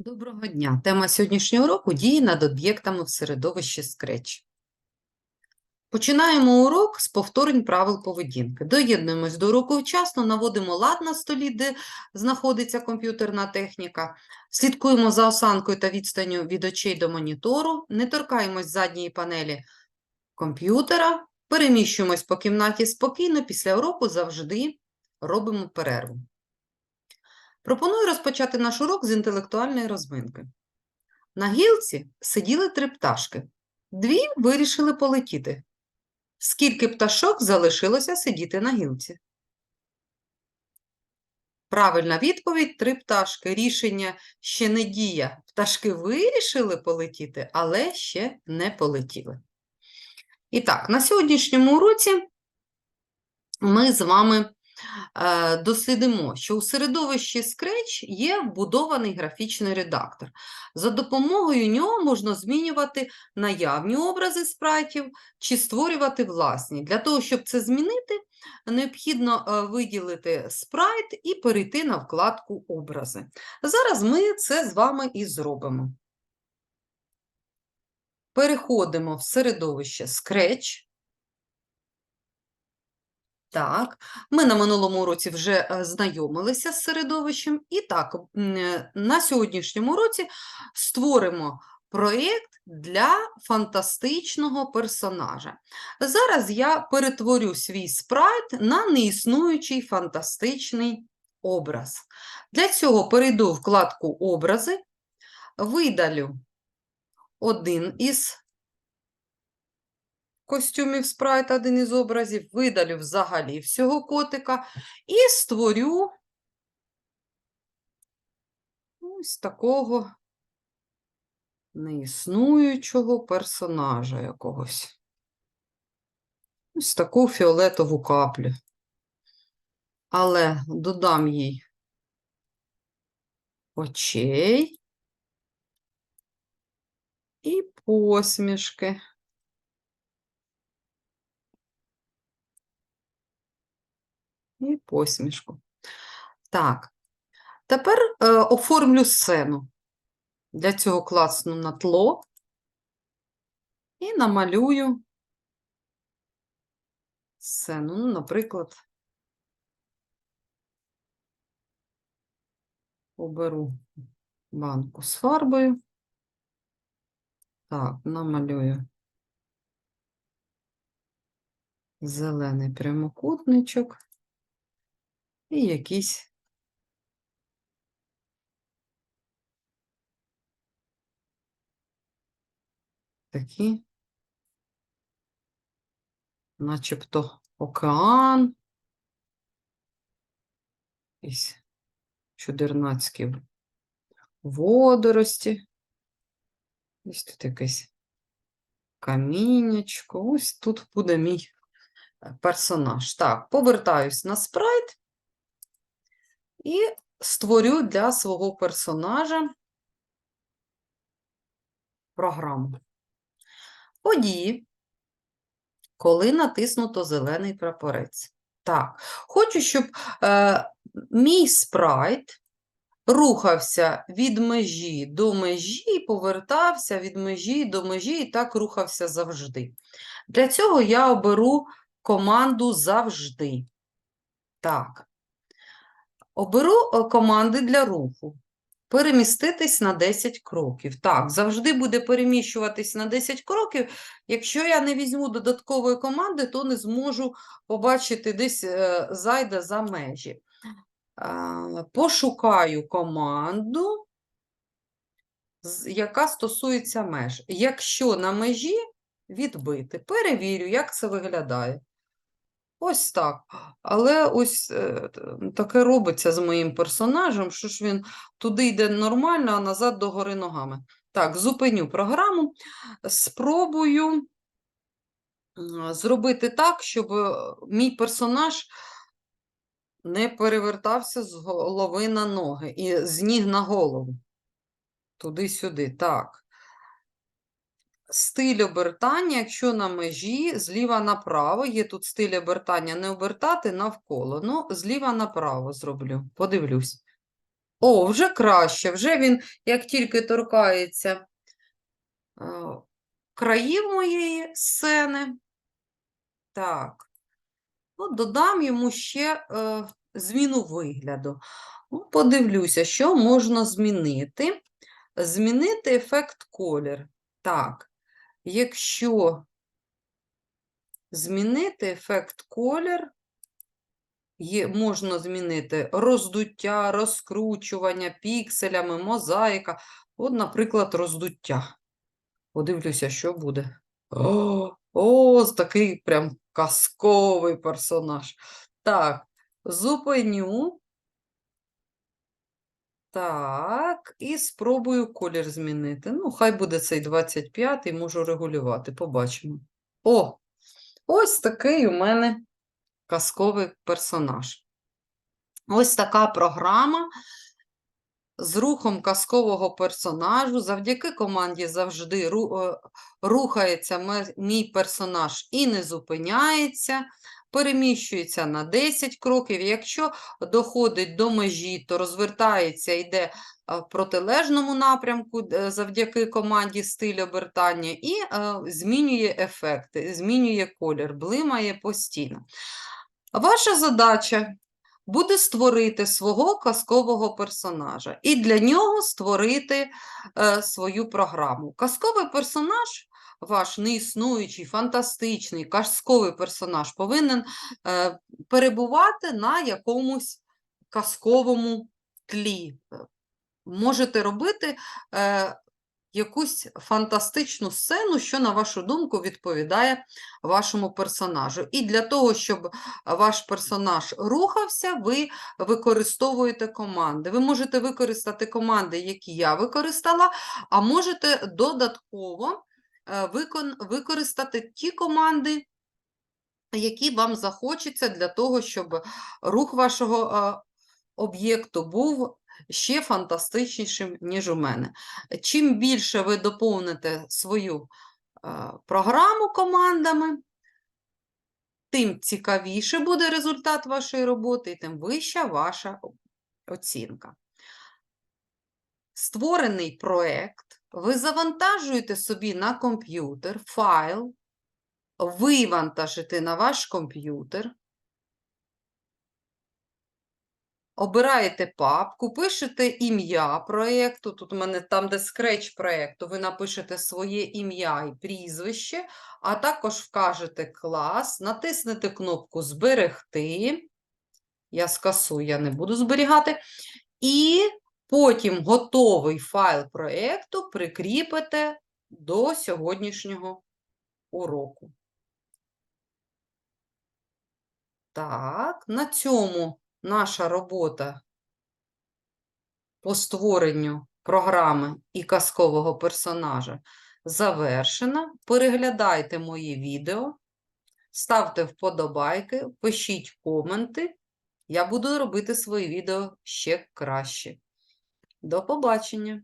Доброго дня! Тема сьогоднішнього уроку – дії над об'єктами в середовищі Scratch. Починаємо урок з повторень правил поведінки. Доєднуємось до уроку вчасно, наводимо лад на столі, де знаходиться комп'ютерна техніка, слідкуємо за осанкою та відстанню від очей до монітору, не торкаємось задньої панелі комп'ютера, переміщуємось по кімнаті спокійно, після уроку завжди робимо перерву. Пропоную розпочати наш урок з інтелектуальної розминки. На гілці сиділи три пташки. Дві вирішили полетіти. Скільки пташок залишилося сидіти на гілці? Правильна відповідь – три пташки. Рішення ще не дія. Пташки вирішили полетіти, але ще не полетіли. І так, на сьогоднішньому уроці ми з вами дослідимо, що у середовищі Scratch є вбудований графічний редактор. За допомогою нього можна змінювати наявні образи спрайтів чи створювати власні. Для того, щоб це змінити, необхідно е, виділити спрайт і перейти на вкладку Образи. Зараз ми це з вами і зробимо. Переходимо в середовище Scratch. Так, ми на минулому уроці вже е, знайомилися з середовищем. І так, е, на сьогоднішньому уроці створимо проєкт для фантастичного персонажа. Зараз я перетворю свій спрайт на неіснуючий фантастичний образ. Для цього перейду в вкладку Образи, видалю один із костюмів спрайт, один із образів, видалю взагалі всього котика і створю ось такого неіснуючого персонажа якогось. Ось таку фіолетову каплю. Але додам їй очей і посмішки. І посмішку. Так, тепер е, оформлю сцену. Для цього класну на тло і намалюю сцену. Ну, наприклад, оберу банку з фарбою. Так, намалюю зелений прямокутничок і якісь такі, начебто океан, якісь чудернацькі водорості. Ось тут якесь каміннячко. Ось тут буде мій персонаж. Так, повертаюсь на спрайт і створю для свого персонажа програму. Події, коли натиснуто зелений прапорець. Так, хочу, щоб е, мій спрайт рухався від межі до межі і повертався від межі до межі, і так рухався завжди. Для цього я оберу команду завжди. Так. Оберу е, команди для руху. Переміститись на 10 кроків. Так, завжди буде переміщуватись на 10 кроків. Якщо я не візьму додаткової команди, то не зможу побачити десь е, зайде за межі. Пошукаю команду, яка стосується меж. Якщо на межі відбити, перевірю, як це виглядає. Ось так. Але ось е, таке робиться з моїм персонажем, що ж він туди йде нормально, а назад догори ногами. Так, зупиню програму, спробую зробити так, щоб е, мій персонаж не перевертався з голови на ноги і з ніг на голову. Туди-сюди. Так. Стиль обертання, якщо на межі, зліва направо, є тут стиль обертання, не обертати навколо. Ну, зліва направо зроблю, подивлюсь. О, вже краще, вже він, як тільки торкається е, країв моєї сцени. Так, ну, додам йому ще е, зміну вигляду. Ну, подивлюся, що можна змінити. Змінити ефект колір. Так, якщо змінити ефект колір, є, можна змінити роздуття, розкручування пікселями, мозаїка. От, наприклад, роздуття. Подивлюся, що буде. О, о, такий прям казковий персонаж. Так, зупиню. Так, і спробую колір змінити. Ну, хай буде цей 25 можу регулювати, побачимо. О, ось такий у мене казковий персонаж. Ось така програма з рухом казкового персонажу. Завдяки команді завжди е, рухається мій персонаж і не зупиняється, переміщується на 10 кроків. Якщо доходить до межі, то розвертається, йде е, в протилежному напрямку е, завдяки команді стиль обертання і змінює ефекти, змінює колір, блимає постійно. Ваша задача буде створити свого казкового персонажа і для нього створити е, свою програму. Казковий персонаж, ваш неіснуючий, фантастичний, казковий персонаж повинен е, перебувати на якомусь казковому тлі. Е, Можете робити е, якусь фантастичну сцену, що, на вашу думку, відповідає вашому персонажу. І для того, щоб ваш персонаж рухався, ви використовуєте команди. Ви можете використати команди, які я використала, а можете додатково е, використати ті команди, які вам захочеться для того, щоб рух вашого е, об'єкту був ще фантастичнішим, ніж у мене. Чим більше ви доповните свою е, програму командами, тим цікавіше буде результат вашої роботи, і тим вища ваша оцінка. Створений проект, ви завантажуєте собі на комп'ютер файл, вивантажите на ваш комп'ютер, обираєте папку, пишете ім'я проєкту. Тут у мене там, де скреч проєкту, ви напишете своє ім'я і прізвище, а також вкажете клас, натиснете кнопку Зберегти. Я скасую, я не буду зберігати. І потім готовий файл проєкту прикріпите до сьогоднішнього уроку. Так, на цьому наша робота по створенню програми і казкового персонажа завершена. Переглядайте мої відео, ставте вподобайки, пишіть коменти. Я буду робити свої відео ще краще. До побачення!